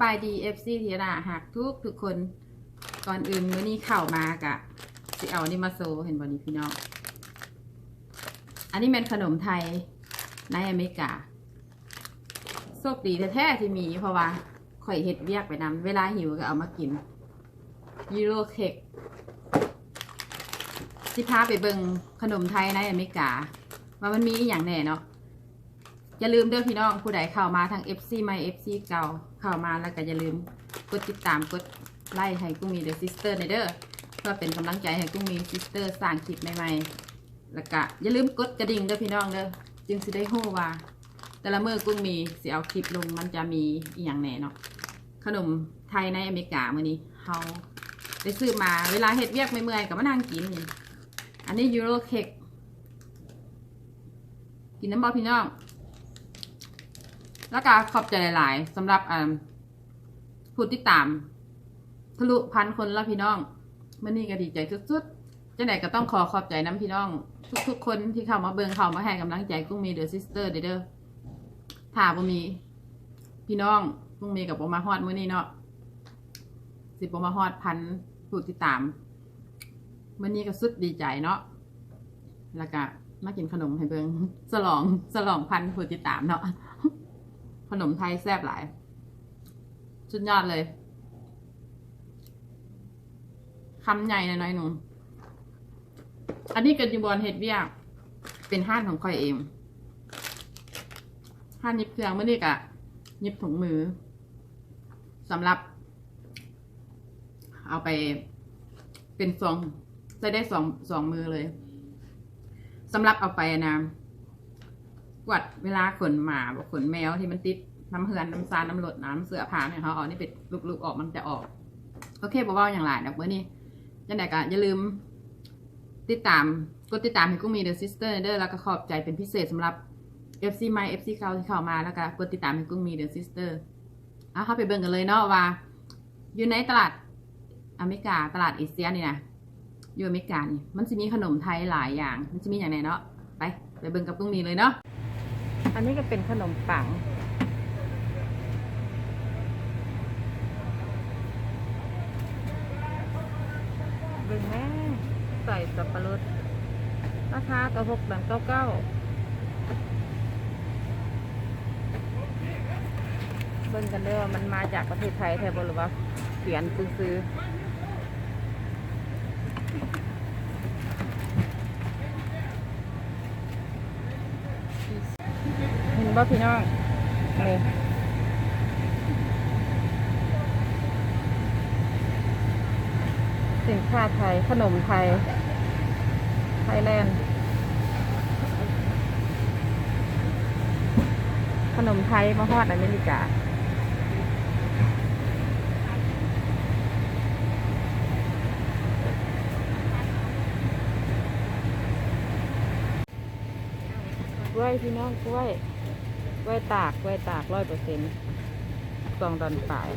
บายดี FC เทียนาหักทุกทุกคนก่อนอื่นมื้อนี้เข้ามากะสิเอาอันนี้มาโซเห็นบ่นี้พี่น้องอันนี้เป็นขนมไทยในอเมริกาโชคดีแท้ๆที่มีเพราะว่าข่อยเฮ็ดเวียกไปนำเวลาหิวก็เอามากินยูโรเค้กสิพาไปเบิงขนมไทยในอเมริกาว่ามันมีอย่างแน่เนาะ อย่าลืมเด้อพี่น้องผู้ใดเข้ามาทาง FC ใหม่ FC เก่าเข้ามาแล้วก็อย่าลืมกดติดตามกดไลค์ให้กุ้งมีเดอะซิสเตอร์ในเด้อเพื่อเป็นกำลังใจให้กุ้งมีซิสเตอร์สร้างคลิปใหม่ๆแล้วก็อย่าลืมกดกระดิ่งเด้อพี่น้องเด้อจึงสิได้ฮู้ว่า แต่ละมือกุ้งมีสิเอาคลิปลงมันจะมีอีหยังแหน่เนาะขนมไทยในอเมริกามื้อนี้เฮาได้ซื้อมาเวลาเฮ็ดเวียกไม่เมื่อยๆก็มานั่งกินนี่อันนี้ยูโรเค้กกินน้ำบ่พี่น้อง แล้วก็ขอบใจหลายๆสำหรับผู้ติดตาม ทะลุพันคนแล้วพี่น้องเมื่อนี้ก็ดีใจสุดๆจังไหนก็ต้องขอขอบใจน้ำพี่น้อง ทุกๆคนที่เข้ามาเบิงเข้ามาให้กำลังใจกุ้งมีเดอะซิสเตอร์เด้อถ้าบ่มี พี่น้องกุ้งมีกับบ่มาฮอดมื้อนี้เนาะสิบ่มาฮอดพันผู้ติดตามมื้อนี้ก็สุดดีใจเนาะแล้วก็มากินขนมให้เบิงฉลองฉลองพันผู้ติดตามเนาะ ขนมไทยแซ่บหลายสุดยอดเลยคำใหญ่น่อยหนูอันนี้กันจิบอลเห็ดเบี้ยเป็นห้านของคอยเองห้านยิบเครื่องเมื่อนี้กะยิบถุงมือสำหรับ เอาไปเป็นซองจะได้สองสองมือเลยสำหรับเอาไปนะ วดเวลาขนหมาขนแมวที่มันติดน้ำเหือนน้ำซานน้ำหลดน้ำเสือผาเนี่ยเขาเอานี่ไปลุกๆออกมันจะออกโอเคบอกว่าอย่างไรดอกเมื่อนี้จังไดก็อย่าลืม ติดตามกดติดตามให้กุ้งมีเดอะซิสเตอร์เด้อแล้วก็ขอบใจเป็นพิเศษสำหรับ FC ใหม่ FC เก่าที่เข้ามาแล้วก็กดติดตามให้กุ้งมีเดอะซิสเตอร์เอาเข้าไปเบิ่งกันเลยเนาะว่า อยู่ในตลาดอเมริกาตลาดเอเชียนี่นะอยู่อเมริกานี่มันจะมีขนมไทยหลายอย่าง มันจะมีอย่างไรเนาะไปไปเบิ่งกับกุ้งมีเลยเนาะ อันนี้ก็เป็นขนมปังเบิ่งแม่ใส่สับปะรดราคากระหกแบงเก้าเก้าเบิ่งกันเด้อมันมาจากประเทศไทยแทบหรือว่าเขียนซื้อๆเห็น บ่พี่น้องนี่สินค้าไทย ขนมไทย ไทยแลนด์ ขนมไทยมาฮอดอเมริกากล้วยพี่น้องกล้วย ไว้ตากไว้ตากร้อยเปอร์เซ็นต์สองดอนฝ่าย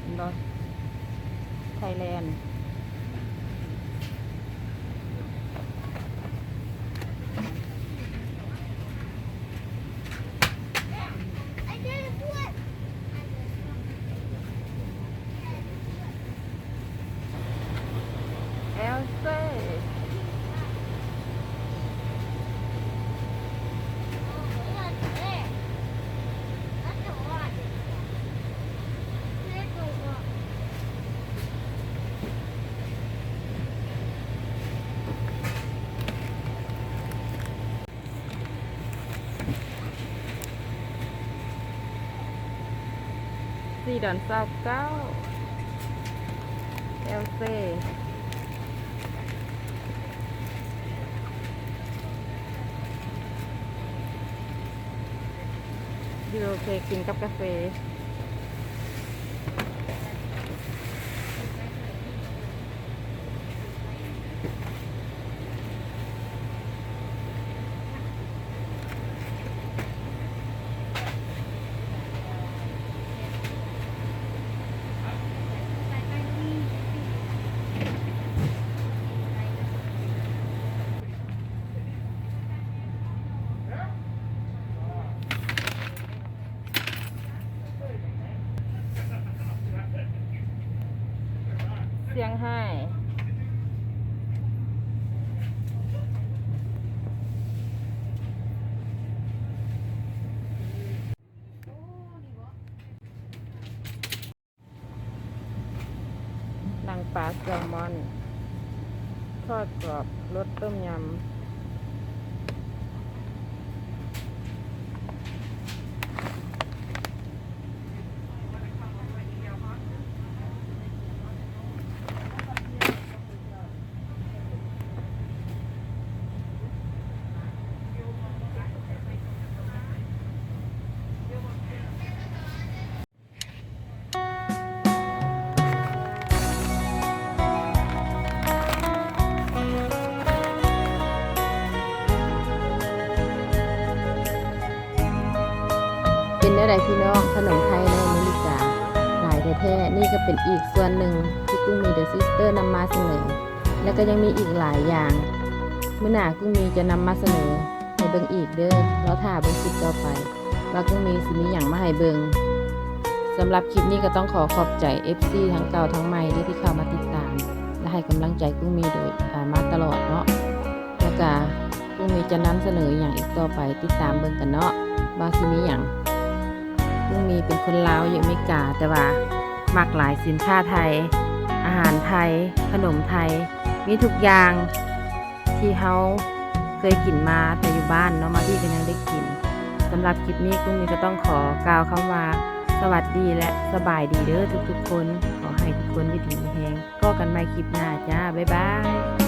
เห็นบ่ไทยแลนด์ เอลเซ่สี่ด โอเคกินกับกาแฟ งไฮ้นางปลาแซลมอน ทอดกรอบรสต้มยำ พี่น้องขนมไทยในอเมริกา หลายแท้ๆนี่ก็เป็นอีกส่วนหนึ่งที่กุ้งมีเดอะซิสเตอร์นำมาเสนอ แล้วก็ยังมีอีกหลายอย่าง เมื่อหน้ากุ้งมีจะนำมาเสนอให้เบิงอีกเด้อแล้วถ่าเบิงคลิปต่อไป ว่ากุ้งมีสิมีอย่างมาให้เบิงสำหรับคลิปนี้ก็ต้องขอขอบใจ FC ทั้งเก่าทั้งใหม่ที่เข้ามาติดตาม และให้กำลังใจกุ้งมีโดยอ่ามาตลอดเนาะแล้วก็กุ้งมีจะนำเสนออย่างอีกต่อไปติดตามเบิ่งกันเนาะว่าสิมีอย่าง ลุงมีเป็นคนลาวอยู่เมริกาแต่ว่ามักหลายสินค้าไทย อาหารไทย ขนมไทย มีทุกอย่างที่เขาเคยกินมาแต่อยู่บ้านเนาะมาที่ก็ยังได้กินสำหรับคลิปนี้กุ้งมีก็ต้องขอกล่าวคำว่า สวัสดีและสบายดีเด้อทุกๆคน ขอให้ทุกคนอยินดีมีแฮงก็กันใหม่คลิปหน้าจ้า บ๊ายบาย